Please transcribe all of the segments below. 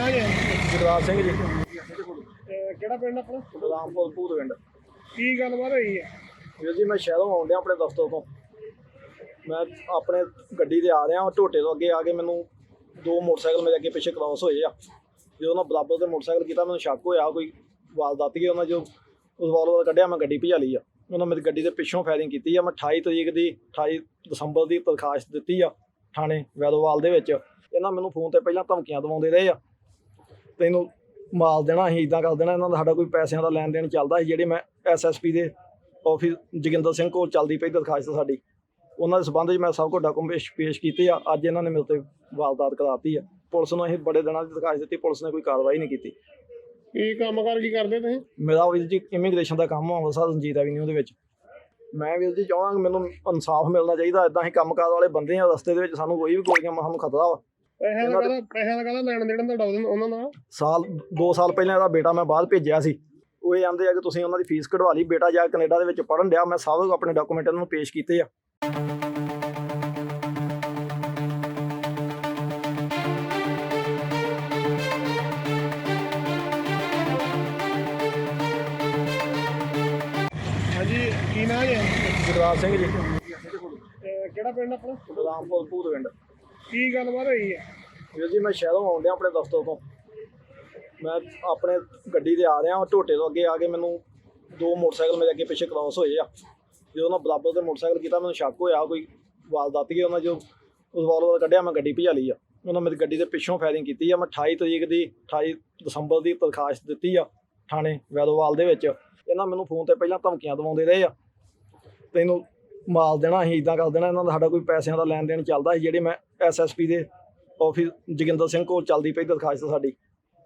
ਗੁਰਦਾਸ ਸਿੰਘ ਜੀ। ਤੇ ਕਿਹੜਾ ਪਿੰਡ ਆਪਣਾ? ਰਾਮਪੁਰ ਭੂਤਵਿੰਡ ਕੀ ਗੱਲਬਾਤ ਹੋਈ ਹੈ ਵੀਰ ਜੀ ਮੈਂ ਸ਼ਹਿਰੋਂ ਆਪਣੇ ਦਫ਼ਤਰ ਤੋਂ। ਮੈਂ ਆਪਣੇ ਗੱਡੀ ਤੇ ਆ ਰਿਹਾ ਹਾਂ ਢੋਟੇ ਤੋਂ ਅੱਗੇ ਆ ਕੇ ਮੈਨੂੰ ਦੋ ਮੋਟਰਸਾਈਕਲ ਮੇਰੇ ਅੱਗੇ ਪਿੱਛੇ ਕ੍ਰਾਸ ਹੋਏ ਆ। ਜਦੋਂ ਉਹਨਾਂ ਬਰਾਬਰ ਤੇ ਮੋਟਰਸਾਈਕਲ ਕੀਤਾ ਮੈਨੂੰ ਸ਼ੱਕ ਹੋਇਆ ਕੋਈ ਵਾਰਦਾਤ ਕੀ ਉਹਨਾਂ ਜੋ ਉਸ ਕੱਢਿਆ ਮੈਂ ਗੱਡੀ ਭਜਾ ਲਈ ਆ। ਉਹਨਾਂ ਮੇਰੀ ਗੱਡੀ ਦੇ ਪਿੱਛੋਂ ਫਾਇਰਿੰਗ ਕੀਤੀ ਆ। ਮੈਂ 28 ਤਰੀਕ ਦੀ 28 ਦਸੰਬਰ ਦੀ ਦਰਖਾਸਤ ਦਿੱਤੀ ਆ ਥਾਣੇ ਵੈਦੋਵਾਲ ਦੇ ਵਿੱਚ। ਇਹਨਾਂ ਮੈਨੂੰ ਫੋਨ ਤੇ ਪਹਿਲਾਂ ਧਮਕੀਆਂ ਦਵਾਉਂਦੇ ਰਹੇ ਆ। ਤੈਨੂੰ ਮਾਲ ਦੇਣਾ ਅਸੀਂ ਇਦਾਂ ਕਰ ਦੇਣਾ ਇਹਨਾਂ ਦਾ ਸਾਡਾ ਕੋਈ ਪੈਸਿਆਂ ਦਾ ਲੈਣ ਦੇਣ ਚੱਲਦਾ ਸੀ ਜਿਹੜੇ ਮੈਂ ਐਸਐਸਪੀ ਦੇ ਆਫਿਸ ਜੋਗਿੰਦਰ ਸਿੰਘ ਕੋਲ ਚੱਲਦੀ ਪਈ ਦਰਖਾਸਤ ਸਾਡੀ। ਉਹਨਾਂ ਦੇ ਸਬੰਧ ਵਿੱਚ ਮੈਂ ਸਭ ਕੁਝ ਡਾਕੂਮੈਂਟ ਪੇਸ਼ ਕੀਤੇ ਆ ਅੱਜ ਇਹਨਾਂ ਨੇ ਮੇਰੇ ਤੇ ਵਾਰਦਾਤ ਕਰਾਤੀ ਆ। ਪੁਲਿਸ ਨੂੰ ਅਸੀਂ ਬੜੇ ਦਿਨਾਂ ਦੀ ਦਰਖਾਸਤ ਦਿੱਤੀ ਪੁਲਿਸ ਨੇ ਕੋਈ ਕਾਰਵਾਈ ਨਹੀਂ ਕੀਤੀ। ਕੀ ਕੰਮ ਕਰ ਕੀ ਕਰਦੇ ਤੁਸੀਂ? ਮੇਰਾ ਵੀਰ ਜੀ ਇਮੀਗ੍ਰੇਸ਼ਨ ਦਾ ਕੰਮ ਆ ਸਰ ਰਣਜੀਤ ਐਵੀਨਿਊ ਦੇ ਵਿੱਚ। ਮੈਂ ਵੀਰ ਜੀ ਚਾਹਾਂਗਾ ਮੈਨੂੰ ਇਨਸਾਫ ਮਿਲਣਾ ਚਾਹੀਦਾ ਇਦਾਂ ਹੀ ਕੰਮਕਾਰ ਵਾਲੇ ਬੰਦੇ ਆ ਰਸਤੇ ਦੇ ਵਿੱਚ ਸਾਨੂੰ ਕੋਈ ਵੀ ਗੋਲੀਆਂ ਮਾਰਨ ਨੂੰ ਖਤਰਾ ਵਾ। ਪੈਸਿਆਂ ਦਾ ਇਹਨਾਂ ਦੇ- ਕਾਹਦਾ ਪੈਸਿਆਂ ਦਾ ਕਾਹਦਾ ਲੈਣ ਦੇਣ ਤੁਹਾਡਾ ਉਹਦੇ- ਉਹਨਾਂ ਨਾਲ। ਸਾਲ 2 ਸਾਲ ਪਹਿਲਾਂ ਇਹਦਾ ਬੇਟਾ ਮੈਂ ਬਾਹਰ ਭੇਜਿਆ ਸੀ। ਉਹ ਇਹ ਆਂਦੇ ਆ ਕਿ ਤੁਸੀਂ ਉਹਨਾਂ ਦੀ ਫੀਸ ਕਢਵਾ ਲਈ ਬੇਟਾ ਜਾ ਕੈਨੇਡਾ ਦੇ ਵਿੱਚ ਪੜਨ ਡਿਆ ਮੈਂ ਸਭ ਆਪਣੇ ਡਾਕੂਮੈਂਟ ਇਹਨਾਂ ਨੂੰ ਪੇਸ਼ ਕੀਤੇ ਆ। ਹਾਂਜੀ ਕੀ ਨਾਂ ਹੈ ਗੁਰਦਾਸ ਸਿੰਘ ਜੀ। ਕਿਹੜਾ ਪਿੰਡ ਆਪਣਾ? ਰਾਮਪੁਰ ਭੂਤਵਿੰਡ ਕੀ ਗੱਲਬਾਤ ਹੋਈ ਹੈ? ਵੀਰ ਜੀ, ਮੈਂ ਸ਼ਹਿਰੋਂ ਆਉਂਦਿਆਂ ਆਪਣੇ ਦਫ਼ਤਰ ਤੋਂ। ਮੈਂ ਆਪਣੇ ਗੱਡੀ ਤੇ ਆ ਰਿਹਾ ਹਾਂ ਢੋਟੇ ਤੋਂ ਅੱਗੇ ਆ ਕੇ ਮੈਨੂੰ ਦੋ ਮੋਟਰਸਾਈਕਲ ਮੇਰੇ ਅੱਗੇ ਪਿੱਛੇ ਕ੍ਰਾਸ ਹੋਏ ਆ। ਜਦੋਂ ਉਹਨਾਂ ਬਰਾਬਰ ਤੇ ਮੋਟਰਸਾਈਕਲ ਕੀਤਾ, ਮੈਨੂੰ ਸ਼ੱਕ ਹੋਇਆ, ਕੋਈ ਵਾਰਦਾਤ ਕੀ ਉਹਨਾਂ ਜੋ ਉਸ ਵਾਲੋਂ ਕੱਢਿਆ, ਮੈਂ ਗੱਡੀ ਭਜਾ ਲਈ ਆ। ਉਹਨਾਂ ਮੇਰੀ ਗੱਡੀ ਦੇ ਪਿੱਛੋਂ ਫਾਇਰਿੰਗ ਕੀਤੀ ਆ। ਮੈਂ 28 ਤਰੀਕ ਦੀ 28 ਦਸੰਬਰ ਦੀ ਦਰਖਾਸਤ ਦਿੱਤੀ ਆ ਥਾਣੇ ਵੈਦੋਵਾਲ ਦੇ ਵਿੱਚ। ਇਹਨਾਂ ਮੈਨੂੰ ਫੋਨ ਤੇ ਪਹਿਲਾਂ ਧਮਕੀਆਂ ਦਵਾਉਂਦੇ ਰਹੇ ਆ। ਤੈਨੂੰ ਮਾਲ ਦੇਣਾ ਅਸੀਂ ਇਦਾਂ ਕਰ ਦੇਣਾ ਇਹਨਾਂ ਦਾ ਸਾਡਾ ਕੋਈ ਪੈਸਿਆਂ ਦਾ ਲੈਣ ਦੇਣ ਚੱਲਦਾ ਸੀ ਜਿਹੜੇ ਮੈਂ ਐਸਐਸਪੀ ਦੇ ਆਫਿਸ ਜੋਗਿੰਦਰ ਸਿੰਘ ਕੋਲ ਚੱਲਦੀ ਪਈ ਦਰਖਾਸਤ ਸਾਡੀ।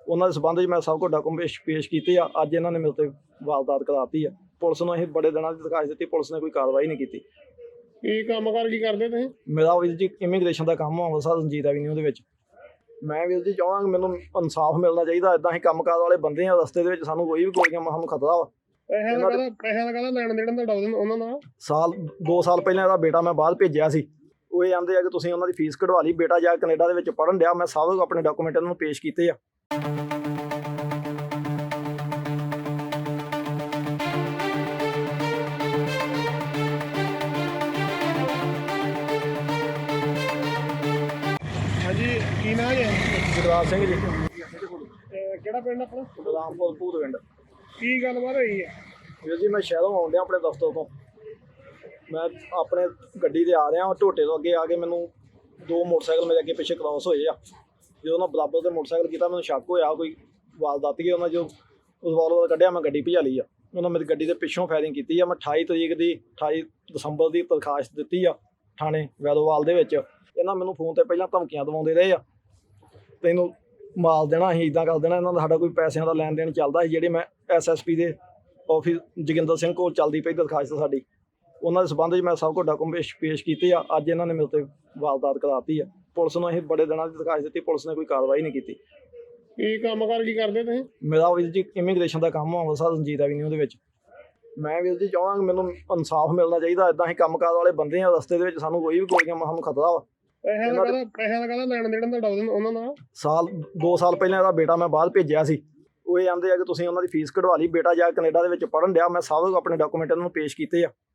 ਉਹਨਾਂ ਦੇ ਸਬੰਧ ਵਿੱਚ ਮੈਂ ਸਭ ਕੁਝ ਡਾਕੂਮੈਂਟ ਪੇਸ਼ ਕੀਤੇ ਆ ਅੱਜ ਇਹਨਾਂ ਨੇ ਮੇਰੇ ਤੇ ਵਾਰਦਾਤ ਕਰਾਤੀ ਆ। ਪੁਲਿਸ ਨੂੰ ਅਸੀਂ ਬੜੇ ਦਿਨਾਂ ਦੀ ਦਰਖਾਸਤ ਦਿੱਤੀ ਪੁਲਿਸ ਨੇ ਕੋਈ ਕਾਰਵਾਈ ਨਹੀਂ ਕੀਤੀ। ਕੀ ਕੰਮ ਕਰ ਕੀ ਕਰਦੇ ਤੁਸੀਂ? ਮੇਰਾ ਵੀਰ ਜੀ ਇਮੀਗ੍ਰੇਸ਼ਨ ਦਾ ਕੰਮ ਆ ਸਰ ਰਣਜੀਤ ਐਵੀਨਿਊ ਦੇ ਵਿੱਚ। ਮੈਂ ਵੀਰ ਜੀ ਚਾਹਾਂਗਾ ਮੈਨੂੰ ਇਨਸਾਫ ਮਿਲਣਾ ਚਾਹੀਦਾ ਇਦਾਂ ਹੀ ਕੰਮਕਾਰ ਵਾਲੇ ਬੰਦੇ ਆ ਰਸਤੇ ਦੇ ਵਿੱਚ ਸਾਨੂੰ ਕੋਈ ਵੀ ਗੋਲੀਆਂ ਮਾਰਨ ਨੂੰ ਖਤਰਾ ਵਾ। ਪੈਸਿਆਂ ਦਾ ਦੇ- ਕਾਹਦਾ ਪੈਸਿਆਂ ਦਾ ਕਾਹਦਾ ਲੈਣ ਦੇਣ ਤੁਹਾਡਾ ਉਹਦੇ- ਉਹਨਾਂ ਨਾਲ? ਸਾਲ 2 ਸਾਲ ਪਹਿਲਾਂ ਇਹਦਾ ਬੇਟਾ ਮੈਂ ਬਾਹਰ ਭੇਜਿਆ ਸੀ। ਉਹ ਇਹ ਆਂਦੇ ਆ ਕਿ ਤੁਸੀਂ ਉਹਨਾਂ ਦੀ ਫੀਸ ਕਢਵਾ ਲਈ ਬੇਟਾ ਜਾ ਕੈਨੇਡਾ ਦੇ ਵਿੱਚ ਪੜਨ ਡਿਆ। ਮੈਂ ਸਭ ਆਪਣੇ ਡਾਕੂਮੈਂਟ ਨੂੰ ਪੇਸ਼ ਕੀਤੇ ਆ। ਹਾਂਜੀ ਕੀ ਨਾਂ ਹੈ ਗੁਰਦਾਸ ਸਿੰਘ ਜੀ। ਕਿਹੜਾ ਪਿੰਡ ਆਪਣਾ? ਰਾਮਪੁਰ ਭੂਤਵਿੰਡ ਕੀ ਗੱਲਬਾਤ ਹੋਈ ਹੈ ਵੀਰ ਜੀ, ਮੈਂ ਸ਼ਹਿਰੋਂ ਆਉਣ ਆਪਣੇ ਦਫ਼ਤਰ ਤੋਂ। ਮੈਂ ਆਪਣੇ ਗੱਡੀ ਤੇ ਆ ਰਿਹਾ ਹਾਂ ਢੋਟੇ ਤੋਂ ਅੱਗੇ ਆ ਕੇ ਮੈਨੂੰ ਦੋ ਮੋਟਰਸਾਈਕਲ ਮੇਰੇ ਅੱਗੇ ਪਿੱਛੇ ਕ੍ਰਾਸ ਹੋਏ ਆ। ਜਦੋਂ ਉਹਨਾਂ ਬਰਾਬਰ ਤੇ ਮੋਟਰਸਾਈਕਲ ਕੀਤਾ, ਮੈਨੂੰ ਸ਼ੱਕ ਹੋਇਆ ਕੋਈ ਵਾਰਦਾਤ ਕੀ ਉਹਨਾਂ ਜੋ ਉਸ ਵਾਲੋਂ ਕੱਢਿਆ, ਮੈਂ ਗੱਡੀ ਭਜਾ ਲਈ ਆ। ਉਹਨਾਂ ਮੇਰੀ ਗੱਡੀ ਦੇ ਪਿੱਛੋਂ ਫਾਇਰਿੰਗ ਕੀਤੀ ਆ। ਮੈਂ 28 ਤਰੀਕ ਦੀ 28 ਦਸੰਬਰ ਦੀ ਦਰਖਾਸਤ ਦਿੱਤੀ ਆ ਥਾਣੇ ਵੈਦੋਵਾਲ ਦੇ ਵਿੱਚ। ਇਹਨਾਂ ਮੈਨੂੰ ਫੋਨ ਤੇ ਪਹਿਲਾਂ ਧਮਕੀਆਂ ਦਵਾਉਂਦੇ ਰਹੇ ਆ। ਤੈਨੂੰ ਮਾਲ ਦੇਣਾ ਅਸੀਂ ਇਦਾਂ ਕਰ ਦੇਣਾ ਇਹਨਾਂ ਦਾ ਸਾਡਾ ਕੋਈ ਪੈਸਿਆਂ ਦਾ ਲੈਣ ਦੇਣ ਚੱਲਦਾ ਸੀ ਜਿਹੜੇ ਮੈਂ ਐਸਐਸਪੀ ਦੇ ਆਫਿਸ ਜੋਗਿੰਦਰ ਸਿੰਘ ਕੋਲ ਚੱਲਦੀ ਪਈ ਦਰਖਾਸਤ ਸਾਡੀ। ਉਹਨਾਂ ਦੇ ਸਬੰਧ ਵਿੱਚ ਮੈਂ ਸਭ ਕੁਝ ਡਾਕੂਮੈਂਟ ਪੇਸ਼ ਕੀਤੇ ਆ ਅੱਜ ਇਹਨਾਂ ਨੇ ਮੇਰੇ ਤੇ ਵਾਰਦਾਤ ਕਰਾਤੀ ਆ। ਪੁਲਿਸ ਨੂੰ ਅਸੀਂ ਬੜੇ ਦਿਨਾਂ ਦੀ ਦਰਖਾਸਤ ਦਿੱਤੀ ਪੁਲਿਸ ਨੇ ਕੋਈ ਕਾਰਵਾਈ ਨਹੀਂ ਕੀਤੀ। ਕੀ ਕੰਮ ਕਰ ਕੀ ਕਰਦੇ ਤੁਸੀਂ? ਮੇਰਾ ਵੀਰ ਜੀ ਇਮੀਗ੍ਰੇਸ਼ਨ ਦਾ ਕੰਮ ਆ ਸਰ ਰਣਜੀਤ ਐਵੀਨਿਊ ਦੇ ਵਿੱਚ। ਮੈਂ ਵੀਰ ਜੀ ਚਾਹਾਂਗਾ ਮੈਨੂੰ ਇਨਸਾਫ ਮਿਲਣਾ ਚਾਹੀਦਾ ਇਦਾਂ ਹੀ ਕੰਮਕਾਰ ਵਾਲੇ ਬੰਦੇ ਆ ਰਸਤੇ ਦੇ ਵਿੱਚ ਸਾਨੂੰ ਕੋਈ ਵੀ ਗੋਲੀਆਂ ਮਾਰਨ ਨੂੰ ਖਤਰਾ ਵਾ। ਪੈਸਿਆਂ ਦਾ ਇਹਨਾਂ ਦੇ- ਕਾਹਦਾ ਪੈਸਿਆਂ ਦਾ ਕਾਹਦਾ ਲੈਣ ਦੇਣ ਤੁਹਾਡਾ ਉਹਦੇ- ਉਹਨਾਂ ਨਾਲ। ਸਾਲ 2 ਸਾਲ ਪਹਿਲਾਂ ਇਹਦਾ ਬੇਟਾ ਮੈਂ ਬਾਹਰ ਭੇਜਿਆ ਸੀ। ਉਹ ਇਹ ਆਂਦੇ ਆ ਕਿ ਤੁਸੀਂ ਉਹਨਾਂ ਦੀ ਫੀਸ ਕਢਵਾ ਲਈ। ਬੇਟਾ ਜਾ ਕੈਨੇਡਾ ਦੇ ਵਿੱਚ ਪੜਨ ਡਿਆ। ਮੈਂ ਸਭ ਆਪਣੇ ਡਾਕੂਮੈਂਟ ਇਹਨਾਂ ਨੂੰ ਪੇਸ਼ ਕੀਤੇ ਆ।